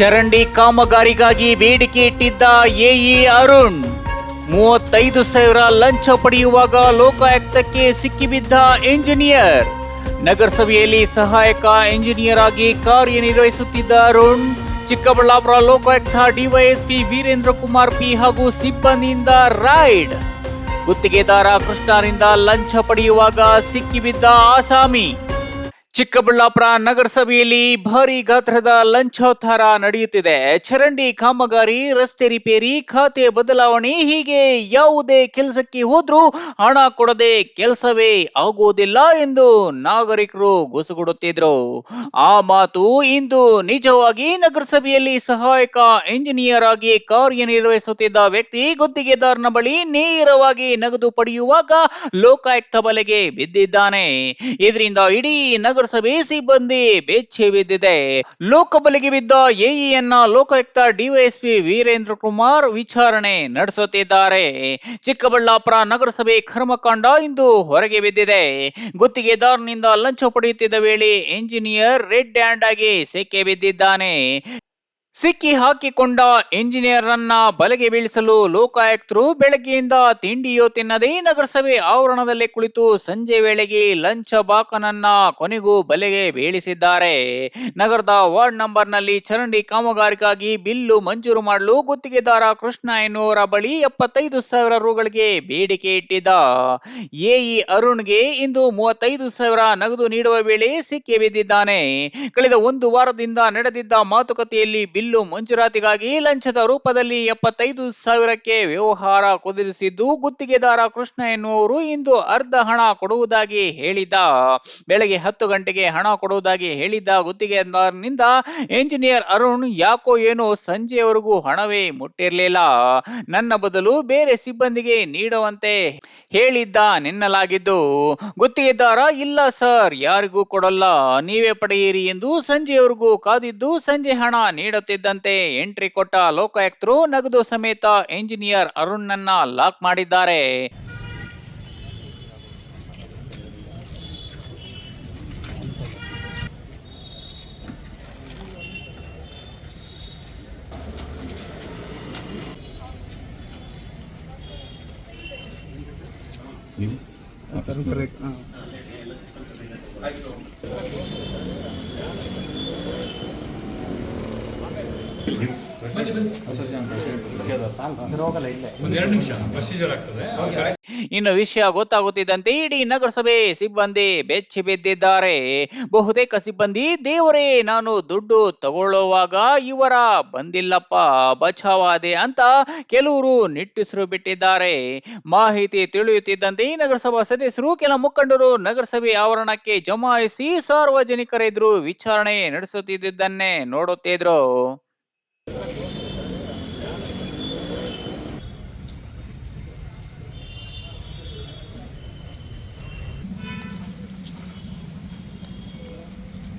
ಚರಂಡಿ ಕಾಮಗಾರಿಗಾಗಿ ಬೇಡಿಕೆ ಇಟ್ಟಿದ್ದ ಎಇ ಅರುಣ್. ಮೂವತ್ತೈದು ಸಾವಿರ ಲಂಚ ಪಡೆಯುವಾಗ ಲೋಕಾಯುಕ್ತಕ್ಕೆ ಸಿಕ್ಕಿಬಿದ್ದ ಎಂಜಿನಿಯರ್. ನಗರಸಭೆಯಲ್ಲಿ ಸಹಾಯಕ ಎಂಜಿನಿಯರ್ ಆಗಿ ಕಾರ್ಯನಿರ್ವಹಿಸುತ್ತಿದ್ದ ಅರುಣ್, ಚಿಕ್ಕಬಳ್ಳಾಪುರ ಲೋಕಾಯುಕ್ತ ಡಿವೈಎಸ್ಪಿ ವೀರೇಂದ್ರ ಕುಮಾರ್ ಪಿ ಹಾಗೂ ಸಿಬ್ಬಂದಿಯಿಂದ ರೈಡ್. ಗುತ್ತಿಗೆದಾರ ಕೃಷ್ಣರಿಂದ ಲಂಚ ಪಡೆಯುವಾಗ ಸಿಕ್ಕಿಬಿದ್ದ ಆಸಾಮಿ. ಚಿಕ್ಕಬಳ್ಳಾಪುರ ನಗರಸಭೆಯಲ್ಲಿ ಭಾರಿ ಗಾತ್ರದ ಲಂಚೋತ್ತರ ನಡೆಯುತ್ತಿದೆ. ಚರಂಡಿ, ಕಾಮಗಾರಿ, ರಸ್ತೆ ರಿಪೇರಿ, ಖಾತೆ ಬದಲಾವಣೆ, ಹೀಗೆ ಯಾವುದೇ ಕೆಲಸಕ್ಕೆ ಹೋದ್ರೂ ಹಣ ಕೊಡದೆ ಕೆಲಸವೇ ಆಗುವುದಿಲ್ಲ ಎಂದು ನಾಗರಿಕರು ಗುಸುಗುಡುತ್ತಿದ್ರು. ಆ ಮಾತು ಇಂದು ನಿಜವಾಗಿ ನಗರಸಭೆಯಲ್ಲಿ ಸಹಾಯಕ ಎಂಜಿನಿಯರ್ ಆಗಿ ಕಾರ್ಯನಿರ್ವಹಿಸುತ್ತಿದ್ದ ವ್ಯಕ್ತಿ ಗುತ್ತಿಗೆದಾರನ ಬಳಿ ನೇರವಾಗಿ ನಗದು ಪಡೆಯುವಾಗ ಲೋಕಾಯುಕ್ತ ಬಲೆಗೆ ಬಿದ್ದಿದ್ದಾನೆ. ಇದರಿಂದ ಇಡೀ ನಗರಸಭೆ ಸಿಬ್ಬಂದಿ ಬೆಚ್ಚಿ ಬಿದ್ದಿದೆ. ಲೋಕಬಲಿಗೆ ಬಿದ್ದ ಎಇಎನ್ನ ಲೋಕಾಯುಕ್ತ ಡಿವೈಎಸ್ಪಿ ವೀರೇಂದ್ರ ಕುಮಾರ್ ವಿಚಾರಣೆ ನಡೆಸುತ್ತಿದ್ದಾರೆ. ಚಿಕ್ಕಬಳ್ಳಾಪುರ ನಗರಸಭೆ ಕರ್ಮಕಾಂಡ ಇಂದು ಹೊರಗೆ ಬಿದ್ದಿದೆ. ಗುತ್ತಿಗೆದಾರನಿಂದ ಲಂಚ ಪಡೆಯುತ್ತಿದ್ದ ವೇಳೆ ಎಂಜಿನಿಯರ್ ರೆಡ್ ಹ್ಯಾಂಡ್ ಆಗಿ ಸಿಕ್ಕಿ ಬಿದ್ದಿದ್ದಾನೆ. ಸಿಕ್ಕಿ ಹಾಕಿಕೊಂಡ ಎಂಜಿನಿಯರ್ ಅನ್ನ ಬಲೆಗೆ ಬೀಳಿಸಲು ಲೋಕಾಯುಕ್ತರು ಬೆಳಗ್ಗೆಯಿಂದ ತಿಂಡಿಯೋ ತಿನ್ನದೇ ನಗರಸಭೆ ಆವರಣದಲ್ಲಿ ಕುಳಿತು ಸಂಜೆ ವೇಳೆಗೆ ಲಂಚ ಬಾಕನನ್ನ ಕೊನೆಗೂ ಬಲೆಗೆ ಬೀಳಿಸಿದ್ದಾರೆ. ನಗರದ ವಾರ್ಡ್ ನಂಬರ್ನಲ್ಲಿ ಚರಂಡಿ ಕಾಮಗಾರಿಗಾಗಿ ಬಿಲ್ಲು ಮಂಜೂರು ಮಾಡಲು ಗುತ್ತಿಗೆದಾರ ಕೃಷ್ಣ ಎನ್ನುವರ ಬಳಿ ಎಪ್ಪತ್ತೈದು ಸಾವಿರ ರುಗಳಿಗೆ ಬೇಡಿಕೆ ಇಟ್ಟಿದ್ದ. ಎಇ ಅರುಣ್ಗೆ ಇಂದು ಮೂವತ್ತೈದು ಸಾವಿರ ನಗದು ನೀಡುವ ವೇಳೆ ಸಿಕ್ಕಿ ಬಿದ್ದಿದ್ದಾನೆ. ಕಳೆದ ಒಂದು ವಾರದಿಂದ ನಡೆದಿದ್ದ ಮಾತುಕತೆಯಲ್ಲಿ ಬಿಲ್ಲು ಮಂಜೂರಾತಿಗಾಗಿ ಲಂಚದ ರೂಪದಲ್ಲಿ ಎಪ್ಪತ್ತೈದು ಸಾವಿರಕ್ಕೆ ವ್ಯವಹಾರ ಕುದುರಿಸಿದ್ದು, ಗುತ್ತಿಗೆದಾರ ಕೃಷ್ಣ ಎನ್ನುವರು ಇಂದು ಅರ್ಧ ಹಣ ಕೊಡುವುದಾಗಿ ಹೇಳಿದ್ದ ಬೆಳಗ್ಗೆ ಹತ್ತು ಗಂಟೆಗೆ ಹಣ ಕೊಡುವುದಾಗಿ ಹೇಳಿದ್ದ ಗುತ್ತಿಗೆದಾರನಿಂದ ಎಂಜಿನಿಯರ್ ಅರುಣ್, ಯಾಕೋ ಏನೋ ಸಂಜೆಯವರೆಗೂ ಹಣವೇ ಮುಟ್ಟಿರಲಿಲ್ಲ. ನನ್ನ ಬದಲು ಬೇರೆ ಸಿಬ್ಬಂದಿಗೆ ನೀಡುವಂತೆ ಹೇಳಿದ್ದ ನೆನ್ನಲಾಗಿದ್ದು ಗುತ್ತಿಗೆದಾರ, ಇಲ್ಲ ಸರ್, ಯಾರಿಗೂ ಕೊಡಲ್ಲ. ನೀವೇ ಪಡೆಯಿರಿ ಎಂದು ಸಂಜೆಯವರೆಗೂ ಕಾದಿದ್ದು, ಸಂಜೆ ಹಣ ನೀಡುತ್ತಿದ್ದಂತೆ ಎಂಟ್ರಿ ಕೊಟ್ಟ ಲೋಕಾಯುಕ್ತರು ನಗದು ಸಮೇತ ಎಂಜಿನಿಯರ್ ಅರುಣ್ನನ್ನ ಲಾಕ್ ಮಾಡಿದ್ದಾರೆ. ಇನ್ನು ವಿಷಯ ಗೊತ್ತಾಗುತ್ತಿದ್ದಂತೆ ಇಡೀ ನಗರಸಭೆ ಸಿಬ್ಬಂದಿ ಬೆಚ್ಚಿ ಬಿದ್ದಿದ್ದಾರೆ. ಬಹುತೇಕ ಸಿಬ್ಬಂದಿ, ದೇವರೇ, ನಾನು ದುಡ್ಡು ತಗೊಳ್ಳುವಾಗ ಇವರ ಬಂದಿಲ್ಲಪ್ಪ, ಬಚಾವಾದೆ ಅಂತ ಕೆಲವರು ನಿಟ್ಟುಸಿರು ಬಿಟ್ಟಿದ್ದಾರೆ. ಮಾಹಿತಿ ತಿಳಿಯುತ್ತಿದ್ದಂತೆ ಈ ನಗರಸಭಾ ಸದಸ್ಯರು, ಕೆಲ ಮುಖಂಡರು ನಗರಸಭೆ ಆವರಣಕ್ಕೆ ಜಮಾಯಿಸಿ ಸಾರ್ವಜನಿಕರ ಎದುರು ವಿಚಾರಣೆ ನಡೆಸುತ್ತಿದ್ದನ್ನೇ ನೋಡುತ್ತಿದ್ರು.